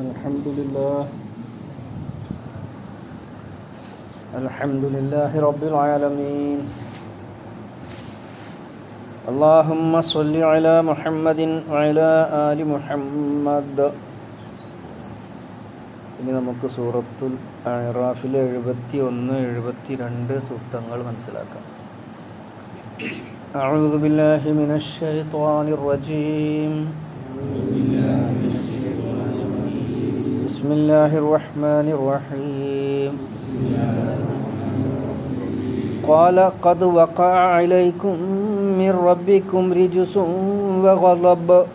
الحمد لله الحمد لله رب العالمين اللهم صل على محمد وعلى آل محمد ഇനി നമുക്ക് സൂറത്തുൽ അറാഫിലെ എഴുപത്തി ഒന്ന് എഴുപത്തി രണ്ട് സൂക്തങ്ങൾ മനസ്സിലാക്കാം أعوذ بالله من الشيطان الرجيم بسم الله الرحمن الرحيم. قال قد وقع عليكم من ربكم رجس وغضب.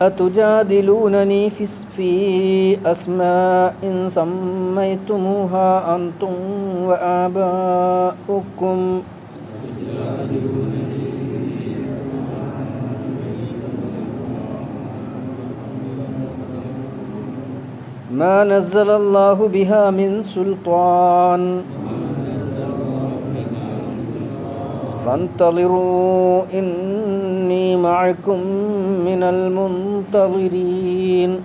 أتجادلونني في في أسماء سميتموها أنتم وآباؤكم. ما نزل الله بها من سلطان. فانتظروا إني معكم من المنتظرين.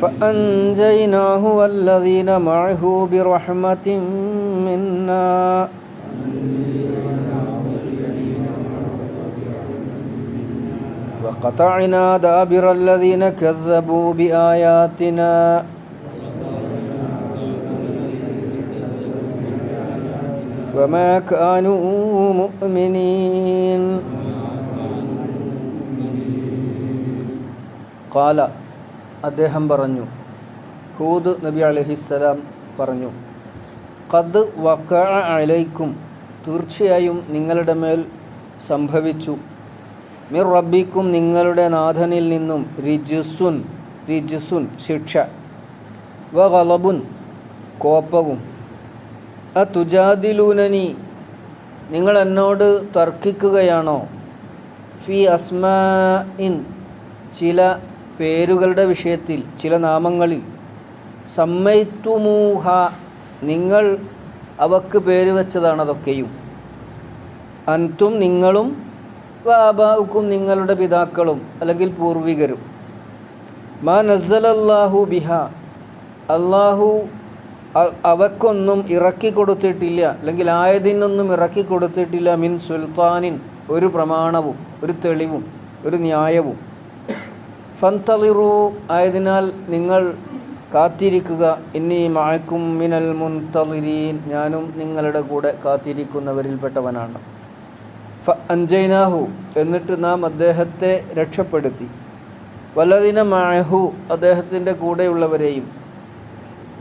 فأنجيناه والذين معه برحمة منا. وقطعنا دابر الذين كذبوا بآياتنا وما كانوا مؤمنين قال അദ്ദേഹം പറഞ്ഞു ഹൂദ് നബി അലഹിസ്സലാം പറഞ്ഞു ഖദ് വക്ക അലൈക്കും തീർച്ചയായും നിങ്ങളുടെ മേൽ സംഭവിച്ചു മിർ റബ്ബിക്കും നിങ്ങളുടെ നാഥനിൽ നിന്നും റിജുസുൻ റിജുസുൻ ശിക്ഷ. വ ഗലബുൻ കോപ്പവും അ അതുജാദിലൂനനി നിങ്ങൾ എന്നോട് തർക്കിക്കുകയാണോ? ഫി അസ്മാ ഇൻ ചില പേരുകളുടെ വിഷയത്തിൽ ചില നാമങ്ങളിൽ. സമ്മൈത്തുമൂഹ നിങ്ങൾ അവക്ക് പേര് വെച്ചതാണ് അതൊക്കെയും അൻതും നിങ്ങളും വാബാവുക്കും നിങ്ങളുടെ പിതാക്കളും അല്ലെങ്കിൽ പൂർവികരും. മാ നസ്സലല്ലാഹു ബിഹ. അള്ളാഹു അവക്കൊന്നും ഇറക്കി കൊടുത്തിട്ടില്ല. അല്ലെങ്കിൽ ആയതിനൊന്നും ഇറക്കി കൊടുത്തിട്ടില്ല. മിൻ സുൽത്താനിൻ ഒരു പ്രമാണവും ഒരു തെളിവും ഒരു ന്യായവും. ഫന്തളിറു ആയതിനാൽ നിങ്ങൾ കാത്തിരിക്കുക. ഇനി മായക്കും മിനൽ മുൻതളിരീൻ ഞാനും നിങ്ങളുടെ കൂടെ കാത്തിരിക്കുന്നവരിൽപ്പെട്ടവനാണ്. ഫ എന്നിട്ട് നാം അദ്ദേഹത്തെ രക്ഷപ്പെടുത്തി. വല്ലദീന മാഹു അദ്ദേഹത്തിന്റെ കൂടെയുള്ളവരെയും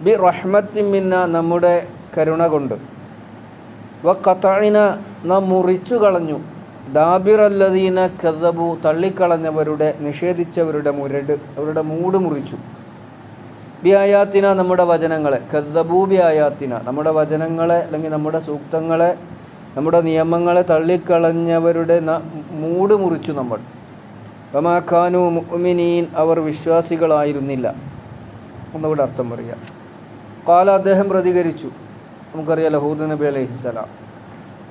ബി റഹ്മത്തി റഹ്മത്തിമിന്ന നമ്മുടെ കരുണ കൊണ്ട്. വ കത്തായിന നാം മുറിച്ചു കളഞ്ഞു ദാബിർ അല്ലദീന കഥബു തള്ളിക്കളഞ്ഞവരുടെ നിഷേധിച്ചവരുടെ മുരട് അവരുടെ മൂട് മുറിച്ചു. ബി ആയാത്തിന നമ്മുടെ വചനങ്ങളെ കഥബൂ ബി ആയാത്തിന നമ്മുടെ വചനങ്ങളെ അല്ലെങ്കിൽ നമ്മുടെ സൂക്തങ്ങളെ നമ്മുടെ നിയമങ്ങളെ തള്ളിക്കളഞ്ഞവരുടെ മൂട് മുറിച്ചു നമ്മൾ. റമാഖാനു മുഅ്മിനീൻ അവർ വിശ്വാസികളായിരുന്നില്ല. ഒന്നുകൂടെ അർത്ഥം പറയുക കാല അദ്ദേഹം പ്രതികരിച്ചു. നമുക്കറിയാം ലഹൂദ് നബി അലൈഹിസ്സലാം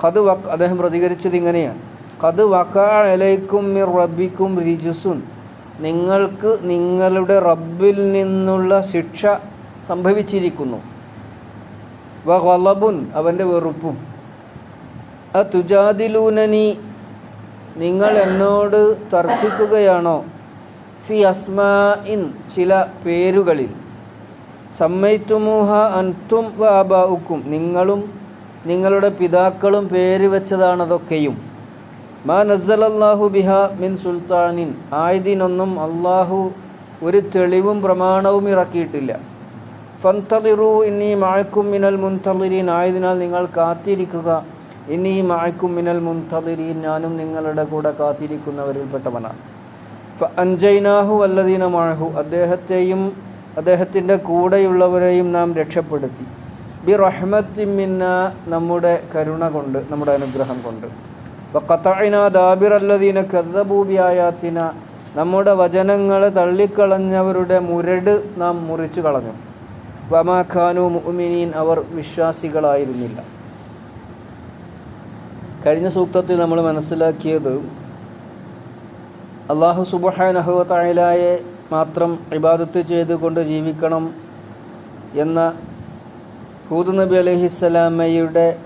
കത് വക്ക അദ്ദേഹം പ്രതികരിച്ചത് ഇങ്ങനെയാണ്. കത് വക്കാലൈക്കും മിർ റബ്ബിക്കും റിജുസുൻ. നിങ്ങൾക്ക് നിങ്ങളുടെ റബ്ബിൽ നിന്നുള്ള ശിക്ഷ സംഭവിച്ചിരിക്കുന്നു. വ അവന്റെ വെറുപ്പും. തുജാദിലൂനനി നിങ്ങൾ എന്നോട് തർക്കിക്കുകയാണോ? ഫി അസ്മാ ഇൻ ചില പേരുകളിൽ. സമ്മയിത്തുമൂഹ അൻതും വാബാവുക്കും നിങ്ങളും നിങ്ങളുടെ പിതാക്കളും പേര് വെച്ചതാണതൊക്കെയും. മാ നസ്സലല്ലാഹു ബിഹ മിൻ സുൽത്താനിൻ ആയതിനൊന്നും അള്ളാഹു ഒരു തെളിവും പ്രമാണവും ഇറക്കിയിട്ടില്ല. ഫന്തളിറു ഇനി മായക്കും മിനൽ മുൻതളിരീൻ ആയതിനാൽ നിങ്ങൾ കാത്തിരിക്കുക. ഇന്നീ മായക്കും മിനൽ മുൻതളിരീൻ ഞാനും നിങ്ങളുടെ കൂടെ കാത്തിരിക്കുന്നവരിൽപ്പെട്ടവനാണ്. ഫ അഞ്ചൈനാഹു അല്ലദീന മാഹു അദ്ദേഹത്തെയും അദ്ദേഹത്തിന്റെ കൂടെയുള്ളവരെയും നാം രക്ഷപ്പെടുത്തി. ബി റഹ്മത്തിമിന്ന നമ്മുടെ കരുണ കൊണ്ട് നമ്മുടെ അനുഗ്രഹം കൊണ്ട്. വക്കത്തൈന ദാബിർ അല്ലദീന കഥബൂബി ആയാത്തിന നമ്മുടെ വചനങ്ങൾ തള്ളിക്കളഞ്ഞവരുടെ മുരട് നാം മുറിച്ചു കളഞ്ഞു വമാഖാനു മുഅ്മിനീൻ അവർ വിശ്വാസികളായിരുന്നില്ല. കഴിഞ്ഞ സൂക്തത്തിൽ നമ്മൾ മനസ്സിലാക്കിയത് അള്ളാഹു സുബഹാനഹുവത്തായാലെ മാത്രം ഇബാദത്ത് ചെയ്തുകൊണ്ട് ജീവിക്കണം എന്ന ഹൂദ് നബി അലഹിസ്സലാമയുടെ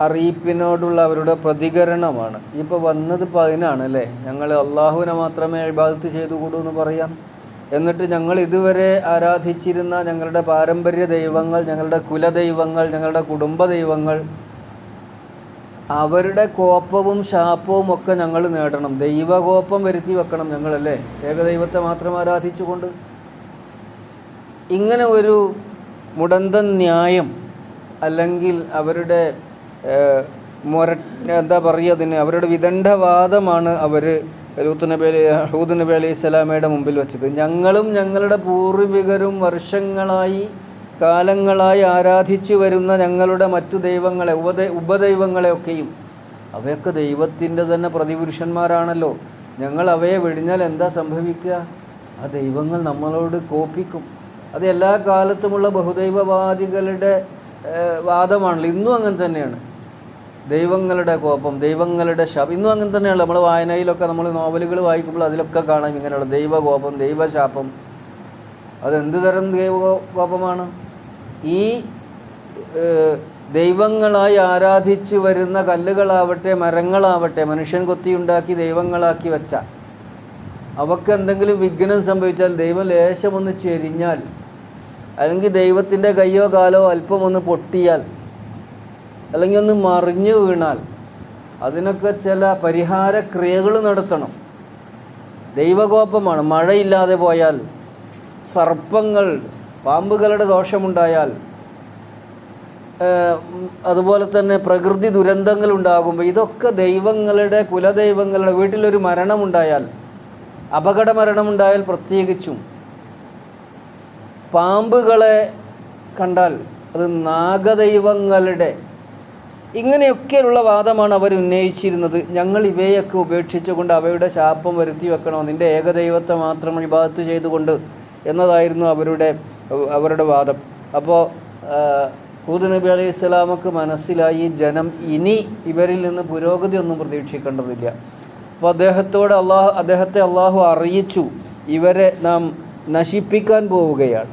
അറിയിപ്പിനോടുള്ള അവരുടെ പ്രതികരണമാണ്. ഇപ്പോൾ വന്നത് ഇപ്പോൾ അതിനാണ് അല്ലേ? ഞങ്ങൾ അള്ളാഹുവിനെ മാത്രമേ ഇബാദത്ത് ചെയ്തുകൂടൂ എന്ന് പറയാം. എന്നിട്ട് ഞങ്ങൾ ഇതുവരെ ആരാധിച്ചിരുന്ന ഞങ്ങളുടെ പാരമ്പര്യ ദൈവങ്ങൾ ഞങ്ങളുടെ കുലദൈവങ്ങൾ ഞങ്ങളുടെ കുടുംബ ദൈവങ്ങൾ അവരുടെ കോപ്പവും ശാപവും ഒക്കെ ഞങ്ങൾ നേടണം. ദൈവകോപ്പം വരുത്തി വെക്കണം ഞങ്ങളല്ലേ? ഏകദൈവത്തെ മാത്രം ആരാധിച്ചുകൊണ്ട്. ഇങ്ങനെ ഒരു മുടന്തൻ ന്യായം അല്ലെങ്കിൽ അവരുടെ മൊര എന്താ പറയുക അതിന്? അവരുടെ വിദണ്ഡവാദമാണ് അവർ ലൂത്ത് നബി ഹൂദ് നബി അലൈഹി സ്വലാമയുടെ മുമ്പിൽ വെച്ചത്. ഞങ്ങളും ഞങ്ങളുടെ പൂർവികരും വർഷങ്ങളായി കാലങ്ങളായി ആരാധിച്ചു വരുന്ന ഞങ്ങളുടെ മറ്റു ദൈവങ്ങളെ ഉപദ ഉപദൈവങ്ങളെയൊക്കെയും. അവയൊക്കെ ദൈവത്തിന്റെ തന്നെ പ്രതിപുരുഷന്മാരാണല്ലോ. ഞങ്ങൾ അവയെ വെടിഞ്ഞാൽ എന്താ സംഭവിക്കുക? ആ ദൈവങ്ങൾ നമ്മളോട് കോപ്പിക്കും അത് എല്ലാ കാലത്തുമുള്ള ബഹുദൈവവാദികളുടെ വാദമാണല്ലോ. ഇന്നും അങ്ങനെ തന്നെയാണ്. ദൈവങ്ങളുടെ കോപം ദൈവങ്ങളുടെ ശാപം ഇന്നും അങ്ങനെ തന്നെയാണ് നമ്മൾ വായനയിലൊക്കെ നമ്മൾ നോവലുകൾ വായിക്കുമ്പോൾ അതിലൊക്കെ കാണാം ഇങ്ങനെയുള്ള ദൈവകോപം ദൈവശാപം. അതെന്ത് തരം ദൈവകോപമാണ് ഈ ദൈവങ്ങളായി ആരാധിച്ചു വരുന്ന കല്ലുകളാവട്ടെ മരങ്ങളാവട്ടെ മനുഷ്യൻ കൊത്തിയുണ്ടാക്കി ദൈവങ്ങളാക്കി വെച്ച അവക്ക് എന്തെങ്കിലും വിഘ്നം സംഭവിച്ചാൽ ദൈവം ലേശമൊന്ന് ചെരിഞ്ഞാൽ അല്ലെങ്കിൽ ദൈവത്തിന്റെ കയ്യോ കാലോ അല്പം ഒന്ന് പൊട്ടിയാൽ അല്ലെങ്കിൽ ഒന്ന് മറിഞ്ഞു വീണാൽ അതിനൊക്കെ ചില പരിഹാര ക്രിയകൾ നടത്തണം. ദൈവകോപമാണ്. മഴയില്ലാതെ പോയാൽ സർപ്പങ്ങൾ പാമ്പുകളുടെ ദോഷമുണ്ടായാൽ അതുപോലെ തന്നെ പ്രകൃതി ദുരന്തങ്ങൾ ഉണ്ടാകുമ്പോൾ ഇതൊക്കെ ദൈവങ്ങളുടെ കുലദൈവങ്ങളുടെ വീട്ടിലൊരു മരണമുണ്ടായാൽ അപകട മരണമുണ്ടായാൽ പ്രത്യേകിച്ചും പാമ്പുകളെ കണ്ടാൽ അത് നാഗദൈവങ്ങളുടെ ഇങ്ങനെയൊക്കെയുള്ള വാദമാണ് അവർ ഉന്നയിച്ചിരുന്നത്. ഞങ്ങൾ ഇവയൊക്കെ ഉപേക്ഷിച്ചുകൊണ്ട് അവയുടെ ശാപം വരുത്തി വെക്കണോ? നിന്റെ ഏകദൈവത്തെ മാത്രം വിഭാഗത്ത് ചെയ്തുകൊണ്ട് എന്നതായിരുന്നു അവരുടെ അവരുടെ വാദം. അപ്പോൾ ഹൂദ് നബി അലൈഹി ഇസ്ലാമക്ക് മനസ്സിലായി ജനം ഇനി ഇവരിൽ നിന്ന് പുരോഗതി ഒന്നും പ്രതീക്ഷിക്കേണ്ടതില്ല. അപ്പോൾ അദ്ദേഹത്തോട് അള്ളാഹു അദ്ദേഹത്തെ അള്ളാഹു അറിയിച്ചു ഇവരെ നാം നശിപ്പിക്കാൻ പോവുകയാണ്.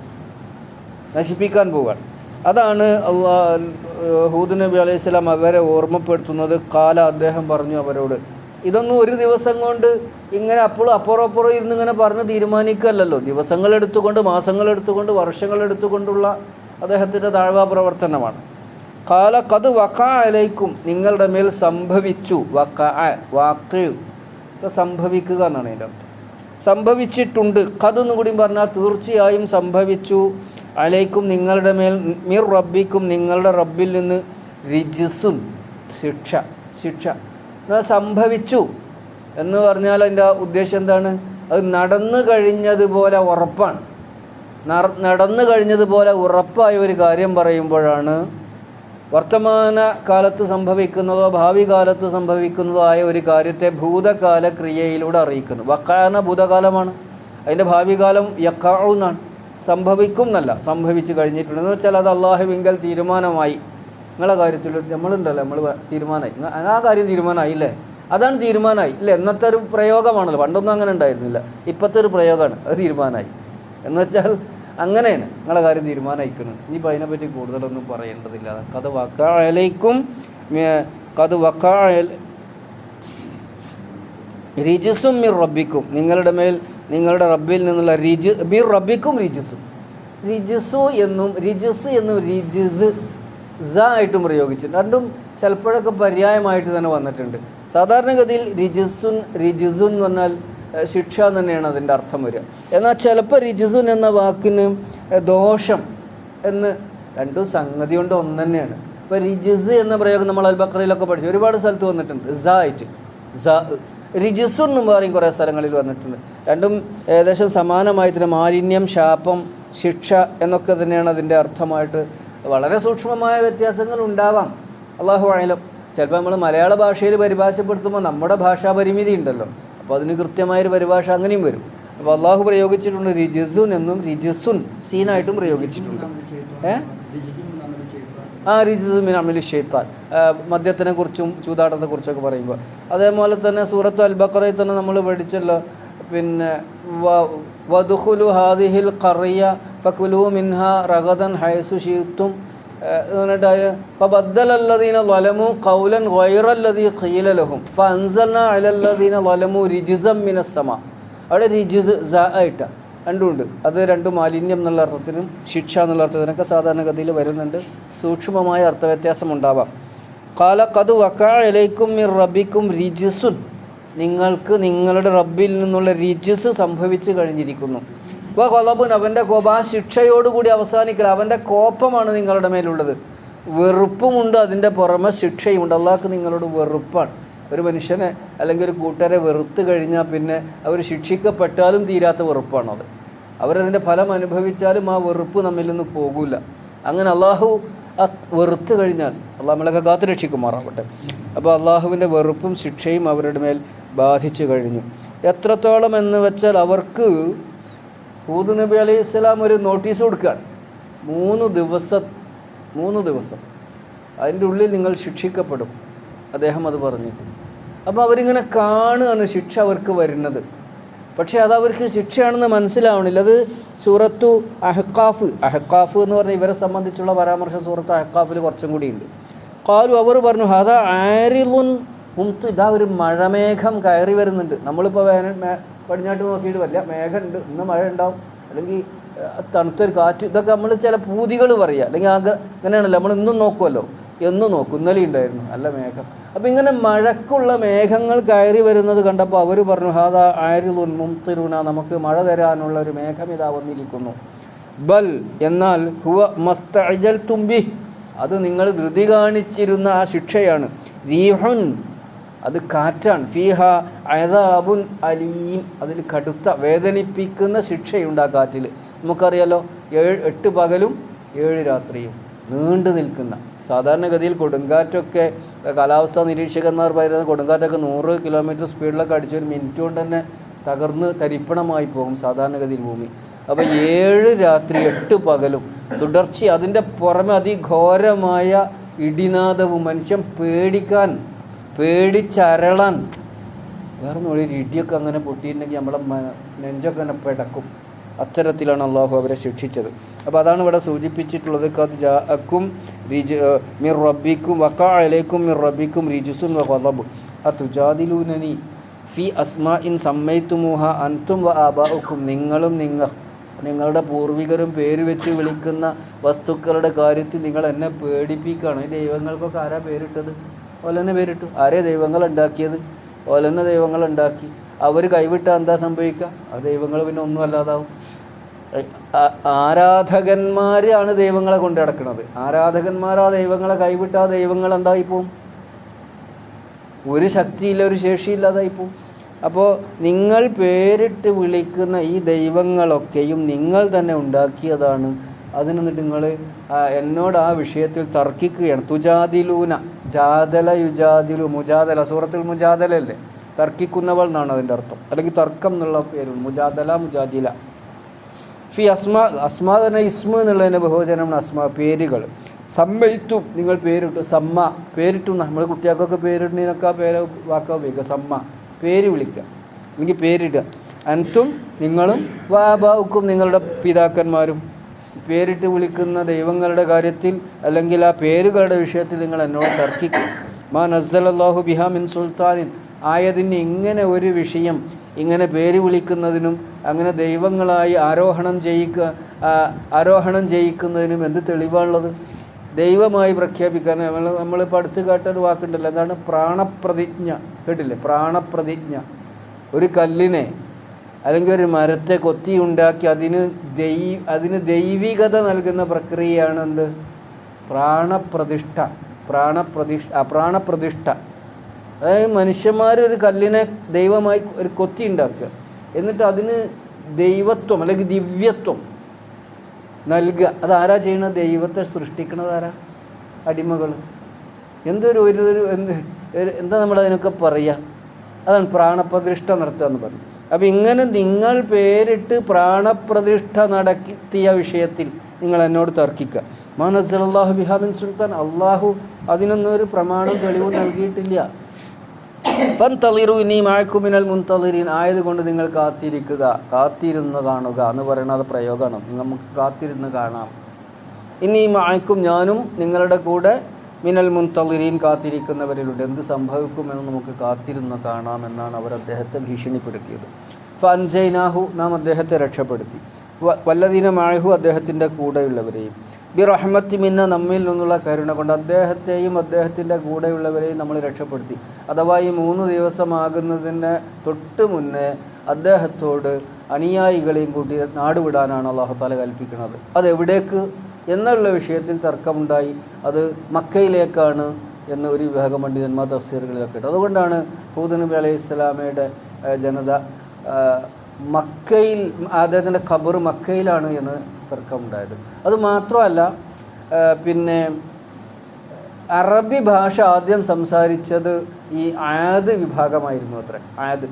നശിപ്പിക്കാൻ പോവുകയാണ്. അതാണ് അള്ളാ ഹൂദ് നബി അലൈഹി സ്വലാം അവരെ ഓർമ്മപ്പെടുത്തുന്നത്. കാല അദ്ദേഹം പറഞ്ഞു അവരോട് ഇതൊന്നും ഒരു ദിവസം കൊണ്ട് ഇങ്ങനെ അപ്പോഴും അപ്പുറം അപ്പുറം ഇരുന്ന് ഇങ്ങനെ പറഞ്ഞ് തീരുമാനിക്കല്ലല്ലോ എടുത്തുകൊണ്ട് വർഷങ്ങൾ എടുത്തുകൊണ്ടുള്ള അദ്ദേഹത്തിന്റെ താഴ്വാ പ്രവർത്തനമാണ്. കാല കത് വക്ക അലൈക്കും. നിങ്ങളുടെ മേൽ സംഭവിച്ചു. വക്ക വാക്ക് സംഭവിക്കുക എന്നാണ് അതിന്റെ അർത്ഥം. സംഭവിച്ചിട്ടുണ്ട്. കത് എന്ന് കൂടി പറഞ്ഞാൽ തീർച്ചയായും സംഭവിച്ചു. അലൈക്കും നിങ്ങളുടെ മേൽ മിർ റബ്ബിക്കും നിങ്ങളുടെ റബ്ബിൽ നിന്ന് രിജിസും ശിക്ഷ ശിക്ഷ. സംഭവിച്ചു? എന്ന് പറഞ്ഞാൽ അതിന്റെ ഉദ്ദേശം എന്താണ്? അത് നടന്നു കഴിഞ്ഞതുപോലെ ഉറപ്പാണ്. നടന്നു കഴിഞ്ഞതുപോലെ ഉറപ്പായ ഒരു കാര്യം പറയുമ്പോഴാണ് വർത്തമാന കാലത്ത് സംഭവിക്കുന്നതോ ഭാവി കാലത്ത് സംഭവിക്കുന്നതോ ആയ ഒരു കാര്യത്തെ ഭൂതകാല ക്രിയയിലൂടെ അറിയിക്കുന്നു. വക്കാന ഭൂതകാലമാണ്. അതിന്റെ ഭാവി കാലം യക്കാവുന്നാണ് സംഭവിക്കും എന്നല്ല സംഭവിച്ചു കഴിഞ്ഞിട്ടുണ്ട്. എന്ന് വെച്ചാൽ അത് അള്ളാഹുവിങ്കൽ തീരുമാനമായി. നിങ്ങളെ കാര്യത്തിൽ നമ്മളുണ്ടല്ലോ നമ്മൾ തീരുമാനമായി ആ കാര്യം തീരുമാനമായില്ലേ അതാണ് തീരുമാനമായി ഇല്ല എന്നത്തെ ഒരു പ്രയോഗമാണല്ലോ. പണ്ടൊന്നും അങ്ങനെ ഉണ്ടായിരുന്നില്ല. ഇപ്പോഴത്തെ ഒരു പ്രയോഗമാണ് അത് തീരുമാനമായി എന്ന് വെച്ചാൽ അങ്ങനെയാണ് നിങ്ങളെ കാര്യം തീരുമാനമായിക്കണം ഇനിയിപ്പോൾ അതിനെപ്പറ്റി കൂടുതലൊന്നും പറയേണ്ടതില്ല. കഥ വക്കാലയ്ക്കും കഥ വക്കാൽ റിജസും മിർ റബ്ബിക്കും. നിങ്ങളുടെ മേൽ നിങ്ങളുടെ റബ്ബിൽ നിന്നുള്ള റിജ് മിർ റബ്ബിക്കും റിജസും. റിജസു എന്നും റിജസ് എന്നും റിജിസ് സ ആയിട്ടും പ്രയോഗിച്ചു രണ്ടും ചിലപ്പോഴൊക്കെ പര്യായമായിട്ട് തന്നെ വന്നിട്ടുണ്ട്. സാധാരണഗതിയിൽ റിജിസുൻ റിജിസുൻ എന്ന് പറഞ്ഞാൽ ശിക്ഷ തന്നെയാണ് അതിന്റെ അർത്ഥം വരിക. എന്നാൽ ചിലപ്പോൾ റിജിസുൻ എന്ന വാക്കിന് ദോഷം എന്ന് രണ്ടും സംഗതി കൊണ്ട് ഒന്ന് തന്നെയാണ്. ഇപ്പോൾ റിജിസ് എന്ന പ്രയോഗം നമ്മൾ അൽ ബക്രയിലൊക്കെ പഠിച്ചു. ഒരുപാട് സ്ഥലത്ത് വന്നിട്ടുണ്ട്. സ ആയിട്ട് സ റിജിസുൻ എന്ന് പറയും കുറേ സ്ഥലങ്ങളിൽ വന്നിട്ടുണ്ട്. രണ്ടും ഏകദേശം സമാനമായി തന്നെ മാലിന്യം ശാപം ശിക്ഷ എന്നൊക്കെ തന്നെയാണ് അതിന്റെ അർത്ഥമായിട്ട് വളരെ സൂക്ഷ്മമായ വ്യത്യാസങ്ങൾ ഉണ്ടാവാം. അള്ളാഹു ആണെങ്കിലും ചിലപ്പോൾ നമ്മൾ മലയാള ഭാഷയിൽ പരിഭാഷപ്പെടുത്തുമ്പോൾ നമ്മുടെ ഭാഷാ പരിമിതി ഉണ്ടല്ലോ. അപ്പോൾ അതിന് കൃത്യമായൊരു പരിഭാഷ അങ്ങനെയും വരും. അപ്പോൾ അള്ളാഹു പ്രയോഗിച്ചിട്ടുണ്ട് റിജിസുൻ എന്നും റിജിസുൻ സീനായിട്ടും പ്രയോഗിച്ചിട്ടുണ്ട്. ഏ? ആ റിജസുമിൻ അമിലി ഷെയ്ത്താൻ മദ്യത്തിനെ കുറിച്ചും ചൂതാട്ടത്തെ കുറിച്ചൊക്കെ പറയുമ്പോൾ അതേപോലെ തന്നെ സൂറത്ത് അൽബക്കറയിൽ തന്നെ നമ്മൾ പഠിച്ചല്ലോ. പിന്നെ വധുഹുലു ഹാദിഹിൽ ഹാദിഹിൽ ഖറിയ ഫകുലു മിൻഹ റഗദൻ ഹൈസു ഷീത്തും എന്നിട്ട് ഫബദ്ദലല്ലദീന ളലമു ഖൗലൻ ഗൈറല്ലദീ ഖീല ലഹും ഫഅൻസൽനാ അലല്ലദീന ളലമു രിജിസം മിനസ്സമ അവിടെ റിജിസ് സ ആയിട്ടാ രണ്ടുമുണ്ട്. അത് രണ്ട് മാലിന്യം എന്നുള്ള അർത്ഥത്തിനും ശിക്ഷ എന്നുള്ള അർത്ഥത്തിനൊക്കെ സാധാരണഗതിയിൽ വരുന്നുണ്ട്. സൂക്ഷ്മമായ അർത്ഥവ്യത്യാസം ഉണ്ടാവാം. കാല കത് വക്കാഴലേക്കും മിർ റബിക്കും റിജിസുൻ. നിങ്ങൾക്ക് നിങ്ങളുടെ റബ്ബിൽ നിന്നുള്ള റിജിസ് സംഭവിച്ചു കഴിഞ്ഞിരിക്കുന്നു. വ കൊലബുൻ അവന്റെ കോപ ആ ശിക്ഷയോടുകൂടി അവസാനിക്കില്ല അവന്റെ കോപമാണ് നിങ്ങളുടെ മേലുള്ളത്. വെറുപ്പുമുണ്ട് അതിന്റെ പുറമെ ശിക്ഷയുമുണ്ട്. അള്ളാഹ്ക്ക് നിങ്ങളോട് വെറുപ്പാണ്. ഒരു മനുഷ്യനെ അല്ലെങ്കിൽ ഒരു കൂട്ടരെ വെറുത്ത് കഴിഞ്ഞാൽ പിന്നെ അവർ ശിക്ഷിക്കപ്പെട്ടാലും തീരാത്ത വെറുപ്പാണത് അവരതിന്റെ ഫലം അനുഭവിച്ചാലും ആ വെറുപ്പ് നമ്മിൽ നിന്ന് പോകില്ല അങ്ങനെ അള്ളാഹു വെറുത്ത് കഴിഞ്ഞാൽ അള്ളാഹ് നമ്മളൊക്കെ കാത്തു രക്ഷിക്കുമാറാവട്ടെ അപ്പോൾ അള്ളാഹുവിന്റെ വെറുപ്പും ശിക്ഷയും അവരുടെ മേൽ ബാധിച്ചു കഴിഞ്ഞു. എത്രത്തോളം എന്ന് വെച്ചാൽ അവർക്ക് ഹൂദ് നബി അലൈഹി സ്വലാം ഒരു നോട്ടീസ് കൊടുക്കുകയാണ്. മൂന്ന് ദിവസം മൂന്ന് ദിവസം. അതിന്റെ ഉള്ളിൽ നിങ്ങൾ ശിക്ഷിക്കപ്പെടും. അദ്ദേഹം അത് പറഞ്ഞിട്ട്. അപ്പോൾ അവരിങ്ങനെ കാണുകയാണ് ശിക്ഷ അവർക്ക് വരുന്നത്. പക്ഷേ അത് അവർക്ക് ശിക്ഷയാണെന്ന് മനസ്സിലാവണില്ല. അത് സൂറത്തു അഹക്കാഫ് അഹക്കാഫ് എന്ന് പറഞ്ഞാൽ ഇവരെ സംബന്ധിച്ചുള്ള പരാമർശം സൂറത്ത് അഹക്കാഫിൽ കുറച്ചും കൂടിയുണ്ട്. കാലു അവർ പറഞ്ഞു അതാ ആരിലുൻ മുംത്ത് ഇതാ ഒരു മഴമേഘം കയറി വരുന്നുണ്ട്. നമ്മളിപ്പോൾ വേനൽ പടിഞ്ഞാട്ട് നോക്കിയിട്ട് വല്ല മേഘമുണ്ട് ഇന്ന് മഴ ഉണ്ടാവും അല്ലെങ്കിൽ തണുത്തൊരു കാറ്റ്. ഇതൊക്കെ നമ്മൾ ചില പൂതികൾ പറയുക. അല്ലെങ്കിൽ ആകെ അങ്ങനെയാണല്ലോ നമ്മൾ ഇന്നും നോക്കുമല്ലോ എന്നും നോക്കും. ഇന്നലെ ഉണ്ടായിരുന്നു. അല്ല മേഘം. അപ്പം ഇങ്ങനെ മഴക്കുള്ള മേഘങ്ങൾ കയറി വരുന്നത് കണ്ടപ്പോൾ അവർ പറഞ്ഞു ഹാദാ ആരിലുൻ മുംതിറുന നമുക്ക് മഴ തരാനുള്ള ഒരു മേഘം ഇതാ വന്നിരിക്കുന്നു. ബൽ എന്നാൽ ഹുവ മസ്തഅജൽ തുമ്പി അത് നിങ്ങൾ ധൃതി കാണിച്ചിരുന്ന ആ ശിക്ഷയാണ്. റീഹുൻ അത് കാറ്റാണ്. ഫീഹ അയതാബുൻ അലീം. അതിൽ കടുത്ത വേദനിപ്പിക്കുന്ന ശിക്ഷയുണ്ട് ആ കാറ്റിൽ. നമുക്കറിയാലോ ഏഴ് എട്ട് പകലും ഏഴ് രാത്രിയും നീണ്ടു നിൽക്കുന്ന സാധാരണഗതിയിൽ കൊടുങ്കാറ്റൊക്കെ കാലാവസ്ഥാ നിരീക്ഷകന്മാർ പറയുന്നത് കൊടുങ്കാറ്റൊക്കെ നൂറ് കിലോമീറ്റർ സ്പീഡിലൊക്കെ അടിച്ച് ഒരു മിനിറ്റ് കൊണ്ട് തന്നെ തകർന്ന് തരിപ്പണമായി പോകും സാധാരണഗതിയിൽ ഭൂമി. അപ്പോൾ ഏഴ് രാത്രി എട്ട് പകലും തുടർച്ച അതിന്റെ പുറമെ അതിഘോരമായ ഇടിനാദവും മനുഷ്യൻ പേടിക്കാൻ പേടിച്ചരളാൻ. വേറെ ഒരു ഇടിയൊക്കെ അങ്ങനെ പൊട്ടിയിട്ടുണ്ടെങ്കിൽ നമ്മളെ നെഞ്ചൊക്കെ അങ്ങനെ പിടക്കും. അത്തരത്തിലാണ് അള്ളാഹു അവരെ ശിക്ഷിച്ചത്. അപ്പോൾ അതാണ് ഇവിടെ സൂചിപ്പിച്ചിട്ടുള്ളത്. കത് ജാക്കും മിർ റബ്ബിക്കും വക്കാ അലേക്കും മിർ റബ്ബിക്കും റിജുസും വലബ് അതുജാദിലൂനനി ഫി അസ്മാ ഇൻ സമ്മൈത്തുമുഹ അൻതും വ ആബാഉക്കും. നിങ്ങളും നിങ്ങൾ നിങ്ങളുടെ പൂർവികരും പേര് വെച്ച് വിളിക്കുന്ന വസ്തുക്കളുടെ കാര്യത്തിൽ നിങ്ങൾ എന്നെ പേടിപ്പിക്കുകയാണ്. ഈ ദൈവങ്ങൾക്കൊക്കെ ആരാ പേരിട്ടത്? ഓലെന്നെ പേരിട്ടു. ആരേ ദൈവങ്ങൾ ഉണ്ടാക്കിയത് ഓലെന്നെ ദൈവങ്ങൾ ഉണ്ടാക്കി അവർ കൈവിട്ടാൽ എന്താ സംഭവിക്കുക ആ ദൈവങ്ങൾ പിന്നെ ഒന്നും അല്ലാതാവും. ആരാധകന്മാരാണ് ദൈവങ്ങളെ കൊണ്ട് നടക്കുന്നത് ആരാധകന്മാരാ ദൈവങ്ങളെ കൈവിട്ടാ ദൈവങ്ങൾ എന്തായി പോവും? ഒരു ശക്തിയില്ല ഒരു ശേഷിയില്ലാതായി പോവും. അപ്പോൾ നിങ്ങൾ പേരിട്ട് വിളിക്കുന്ന ഈ ദൈവങ്ങളൊക്കെയും നിങ്ങൾ തന്നെ ഉണ്ടാക്കിയതാണ്. അതിന് നിങ്ങൾ എന്നോട് ആ വിഷയത്തിൽ തർക്കിക്കുകയാണ്. തുജാദിലൂന ജാതല യുജാദിലു മുജാദല സൂറത്തുൽ മുജാദല അല്ലേ? തർക്കിക്കുന്നവൾ എന്നാണ് അതിന്റെ അർത്ഥം. അല്ലെങ്കിൽ തർക്കം എന്നുള്ള പേര് മുജാദല മുജാദില ഫി അസ്മാ അസ്മാ തന്നെ ഇസ്മ എന്നുള്ളതിന്റെ ബഹുജനമാണ് അസ്മാ പേരുകൾ. സമ്മയിത്തും നിങ്ങൾ പേരിട്ടു. സമ്മ പേരിട്ടു നമ്മൾ കുട്ടികൾക്കൊക്കെ പേരിടുന്നതിനൊക്കെ പേര് വാക്ക ഉപയോഗിക്കുക. സമ്മ പേര് വിളിക്കുക. അല്ലെങ്കിൽ പേരിടുക. അൻതും നിങ്ങളും വാബാവുക്കും നിങ്ങളുടെ പിതാക്കന്മാരും. പേരിട്ട് വിളിക്കുന്ന ദൈവങ്ങളുടെ കാര്യത്തിൽ അല്ലെങ്കിൽ ആ പേരുകളുടെ വിഷയത്തിൽ നിങ്ങൾ എന്നോട് തർക്കിക്കും. മാ നസ്സലല്ലാഹു ബിഹാ മിൻ സുൽത്താനിൻ. ആയതിന് ഇങ്ങനെ ഒരു വിഷയം ഇങ്ങനെ പേര് വിളിക്കുന്നതിനും അങ്ങനെ ദൈവങ്ങളായി ആരോഹണം ചെയ്യിക്ക ആരോഹണം ചെയ്യിക്കുന്നതിനും എന്ത് തെളിവാണുള്ളത്? ദൈവമായി പ്രഖ്യാപിക്കാൻ നമ്മൾ നമ്മളിപ്പോൾ അടുത്ത് കേട്ടൊരു വാക്കുണ്ടല്ലോ. എന്താണ് പ്രാണപ്രതിജ്ഞ. കേട്ടില്ലേ? പ്രാണപ്രതിജ്ഞ. ഒരു കല്ലിനെ അല്ലെങ്കിൽ ഒരു മരത്തെ കൊത്തി ഉണ്ടാക്കി അതിന് ദൈ അതിന് ദൈവികത നൽകുന്ന പ്രക്രിയയാണ് എന്ത്? പ്രാണപ്രതിഷ്ഠ. പ്രാണപ്രതിഷ്ഠ ആ, പ്രാണപ്രതിഷ്ഠ. അതായത് മനുഷ്യന്മാർ ഒരു കല്ലിനെ ദൈവമായി ഒരു കൊത്തി ഉണ്ടാക്കുക എന്നിട്ട് അതിന് ദൈവത്വം അല്ലെങ്കിൽ ദിവ്യത്വം നൽകുക. അതാരാ ചെയ്യുന്ന ദൈവത്തെ സൃഷ്ടിക്കണത് ആരാ? അടിമകൾ. എന്തൊരു ഒരു എന്ത് എന്താ നമ്മൾ അതിനൊക്കെ പറയുക? അതാണ് പ്രാണപ്രതിഷ്ഠ നടത്തുക എന്ന് പറഞ്ഞു അപ്പം ഇങ്ങനെ നിങ്ങൾ പേരിട്ട് പ്രാണപ്രതിഷ്ഠ നടത്തിയ വിഷയത്തിൽ നിങ്ങൾ എന്നോട് തർക്കിക്കുക. മാനസൽ അള്ളാഹു ബിഹാബിൻ സുൽത്താൻ. അള്ളാഹു അതിനൊന്നും ഒരു പ്രമാണം തെളിവ് നൽകിയിട്ടില്ല. ഫൻ തളിറു ഇനി മായക്കുമിനൽ മുൻതളിരീൻ ആയതുകൊണ്ട് നിങ്ങൾ കാത്തിരിക്കുക കാത്തിരുന്ന് കാണുക എന്ന് പറയുന്നത് പ്രയോഗമാണ്. നമുക്ക് കാത്തിരുന്ന് കാണാം. ഇനി മഴക്കും ഞാനും നിങ്ങളുടെ കൂടെ മിനൽ മുൻതളിരീൻ കാത്തിരിക്കുന്നവരിലുണ്ട്. എന്ത് സംഭവിക്കുമെന്ന് നമുക്ക് കാത്തിരുന്ന് കാണാമെന്നാണ് അവർ അദ്ദേഹത്തെ ഭീഷണിപ്പെടുത്തിയത്. ഫൻജൈനാഹു നാം അദ്ദേഹത്തെ രക്ഷപ്പെടുത്തി. വല്ലദീന മായഹു അദ്ദേഹത്തിന്റെ കൂടെയുള്ളവരെയും. ബി റഹ്മത്തി മിന്ന നമ്മിൽ നിന്നുള്ള കരുണ കൊണ്ട് അദ്ദേഹത്തെയും അദ്ദേഹത്തിന്റെ കൂടെയുള്ളവരെയും നമ്മൾ രക്ഷപ്പെടുത്തി. അഥവാ ഈ മൂന്ന് ദിവസമാകുന്നതിന് തൊട്ട് മുന്നേ അദ്ദേഹത്തോട് അനുയായികളെയും കൂട്ടി നാടുവിടാനാണ് അള്ളാഹു താല കൽപ്പിക്കുന്നത്. അതെവിടേക്ക്? എന്നുള്ള വിഷയത്തിൽ തർക്കമുണ്ടായി. അത് മക്കയിലേക്കാണ് എന്ന് ഒരു വിഭാഗം പണ്ഡിതന്മാർ തഫ്സീറുകളിലൊക്കെ ഇട്ടു. അതുകൊണ്ടാണ് ഹൂദ് നബി അലൈഹി ഇസ്ലാമയുടെ ജനത മക്കയിൽ അദ്ദേഹത്തിന്റെ ഖബർ മക്കയിലാണ് എന്ന് തർക്കമുണ്ടായത്. അത് മാത്രമല്ല പിന്നെ അറബി ഭാഷ ആദ്യം സംസാരിച്ചത് ഈ ആയത് വിഭാഗമായിരുന്നു അത്ര. ആയത്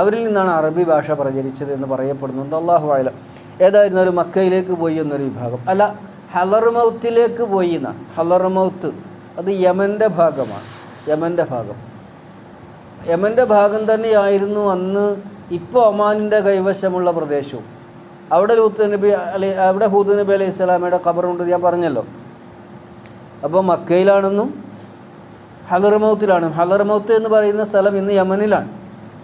അവരിൽ നിന്നാണ് അറബി ഭാഷ പ്രചരിച്ചത് എന്ന് പറയപ്പെടുന്നുണ്ട്. അള്ളാഹു ആയാലും ഏതായിരുന്നാലും മക്കയിലേക്ക് പോയി എന്നൊരു വിഭാഗം. അല്ല ഹലർമൗത്തിലേക്ക് പോയി എന്ന. ഹലർമൗത്ത്. അത് യമന്റെ ഭാഗമാണ്. യമന്റെ ഭാഗം. യമന്റെ ഭാഗം തന്നെയായിരുന്നു അന്ന് ഇപ്പോൾ ഒമാനിന്റെ കൈവശമുള്ള പ്രദേശവും. അവിടെ ലൂത്ത് നബി അലി അവിടെ ഹൂദ് നബി അലൈഹി സ്വലാമയുടെ ഖബറുണ്ട് ഞാൻ പറഞ്ഞല്ലോ. അപ്പോൾ മക്കയിലാണെന്നും ഹലർമൗത്തിലാണ്. ഹലർമൗത്ത് എന്ന് പറയുന്ന സ്ഥലം ഇന്ന് യമനിലാണ്.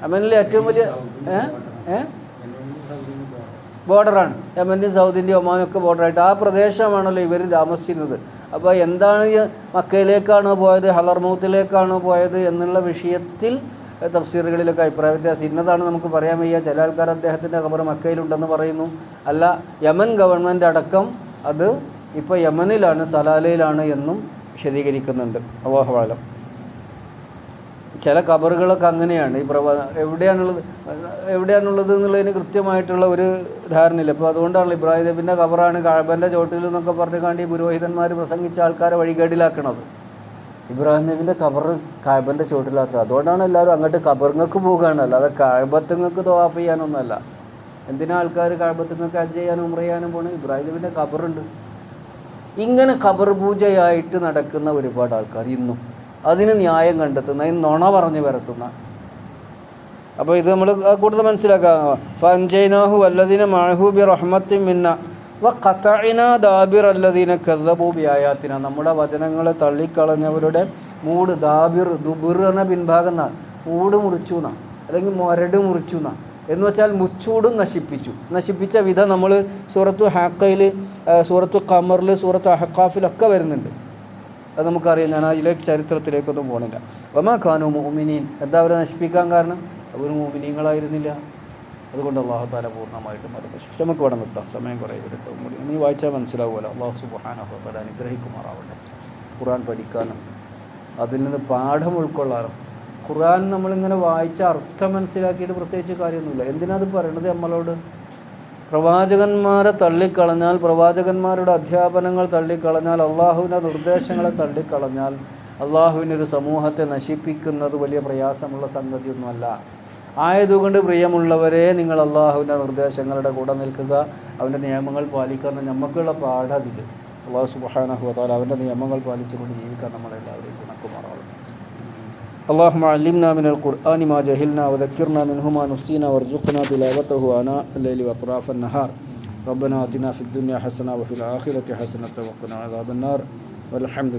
യമനിലെ ഏറ്റവും വലിയ ഏ? ഏ? ബോർഡറാണ്. യമന്റെയും സൗദിന്റെയും ഒമാനൊക്കെ ബോർഡറായിട്ട്. ആ പ്രദേശമാണല്ലോ ഇവർ താമസിച്ചിരുന്നത്. അപ്പോൾ എന്താണ് മക്കയിലേക്കാണോ പോയത് ഹലർമൗത്തിലേക്കാണോ പോയത് എന്നുള്ള വിഷയത്തിൽ തഫ്സീറുകളിലൊക്കെ അഭിപ്രായ വ്യത്യാസം. ഇന്നതാണ് നമുക്ക് പറയാൻ വയ്യ. ചില ആൾക്കാർ അദ്ദേഹത്തിന്റെ ഖബർ മക്കയിലുണ്ടെന്ന് പറയുന്നു. അല്ല യമൻ ഗവൺമെന്റ് അടക്കം അത് ഇപ്പോൾ യമനിലാണ് സലാലയിലാണ് എന്നും വിശദീകരിക്കുന്നുണ്ട്. അവാഹവാലം ചില കബറുകളൊക്കെ അങ്ങനെയാണ്. ഈ പ്രവാ എവിടെയാണുള്ളത് എവിടെയാണുള്ളത് എന്നുള്ളതിന് കൃത്യമായിട്ടുള്ള ഒരു ധാരണയില്ല. അപ്പോൾ അതുകൊണ്ടാണല്ലോ ഇബ്രാഹിം നബിന്റെ കബറാണ് കാഴ്ബന്റെ ചോട്ടിൽ എന്നൊക്കെ പറഞ്ഞു കാണ്ടി പുരോഹിതന്മാർ പ്രസംഗിച്ച ആൾക്കാരെ വഴികേടിലാക്കണത്. ഇബ്രാഹിം നബിന്റെ കബർ കാഴ്ബന്റെ ചോട്ടിലാക്കുക അതുകൊണ്ടാണ് എല്ലാവരും അങ്ങോട്ട് കബറുങ്ങൾക്ക് പോകുകയാണ് അല്ലാതെ കാഴ്ബത്തുങ്ങൾക്ക് തോഫ് ചെയ്യാനൊന്നുമല്ല. എന്തിനാ ആൾക്കാർ കാഴ്ബത്തുങ്ങൾക്ക് ഹജ്ജ് ചെയ്യാനും ഉമ്ര ചെയ്യാനും പോകണം ഇബ്രാഹിം നബിന്റെ കബറുണ്ട്. ഇങ്ങനെ കബർ പൂജയായിട്ട് നടക്കുന്ന ഒരുപാട് ആൾക്കാർ ഇന്നും അതിന് ന്യായം കണ്ടെത്തുന്ന ഈ നുണ പറഞ്ഞു പരത്തുന്ന. അപ്പോൾ ഇത് നമ്മൾ കൂടുതൽ മനസ്സിലാക്കാം. വ ദാബിർ അല്ലദീന ആയാത്തിന നമ്മുടെ വചനങ്ങളെ തള്ളിക്കളഞ്ഞവരുടെ മൂട് ദാബിർ ദുബിർ എന്ന പിൻഭാഗം എന്നാണ് മൂട് മുറിച്ചു എന്നാ അല്ലെങ്കിൽ മൊരട് മുറിച്ചു എന്നാ എന്ന് വെച്ചാൽ മുച്ചൂടും നശിപ്പിച്ചു. നശിപ്പിച്ച വിധം നമ്മൾ സൂറത്തു ഹാക്കയിൽ സൂറത്തു ഖമറിൽ സൂറത്തു അഹക്കാഫിലൊക്കെ വരുന്നുണ്ട്. അത് നമുക്കറിയാം. ഞാൻ അതിലേക്ക് ചരിത്രത്തിലേക്കൊന്നും പോകണില്ല വമാ ഖാനു മോമിനീൻ എന്താ അവരെ നശിപ്പിക്കാൻ കാരണം? അവർ മോമിനീങ്ങളായിരുന്നില്ല അതുകൊണ്ട് അള്ളാഹു താല പൂർണമായിട്ടും അത് നശിപ്പിച്ചു. നമുക്ക് ഇവിടെ നിർത്താം. സമയം കുറേ എടുക്കും കൂടി നീ വായിച്ചാൽ മനസ്സിലാവുമല്ലോ. അള്ളാഹു സുബാനഹു താല അനുഗ്രഹിക്കുമാറാവട്ടെ. ഖുറാൻ പഠിക്കാനും അതിൽ നിന്ന് പാഠം ഉൾക്കൊള്ളാനും. ഖുറാൻ നമ്മളിങ്ങനെ വായിച്ച അർത്ഥം മനസ്സിലാക്കിയിട്ട് പ്രത്യേകിച്ച് കാര്യമൊന്നുമില്ല. എന്തിനാ അത് പറയണത് നമ്മളോട്? പ്രവാചകന്മാരെ തള്ളിക്കളഞ്ഞാൽ പ്രവാചകന്മാരുടെ അധ്യാപനങ്ങൾ തള്ളിക്കളഞ്ഞാൽ അള്ളാഹുവിന്റെ നിർദ്ദേശങ്ങളെ തള്ളിക്കളഞ്ഞാൽ ഒരു സമൂഹത്തെ നശിപ്പിക്കുന്നത് വലിയ പ്രയാസമുള്ള സംഗതിയൊന്നുമല്ല. ആയതുകൊണ്ട് പ്രിയമുള്ളവരെ നിങ്ങൾ അള്ളാഹുവിന്റെ നിർദ്ദേശങ്ങളുടെ കൂടെ നിൽക്കുക. അവന്റെ നിയമങ്ങൾ പാലിക്കുന്ന നമുക്കുള്ള പാഠം അതിൽ അള്ളാഹു സുബാനഹുത്താൽ അവന്റെ നിയമങ്ങൾ പാലിച്ചുകൊണ്ട് ജീവിക്കാൻ നമ്മളെല്ലാവരെയും ഗുണക്കുമാറാവും اللهم علمنا من القرآن ما جهلنا وذكرنا منه ما نسينا وارزقنا تلاوته آناء الليل وأطراف النهار. ربنا آتنا في الدنيا حسنة وفي الآخرة حسنة وقنا عذاب النار. والحمد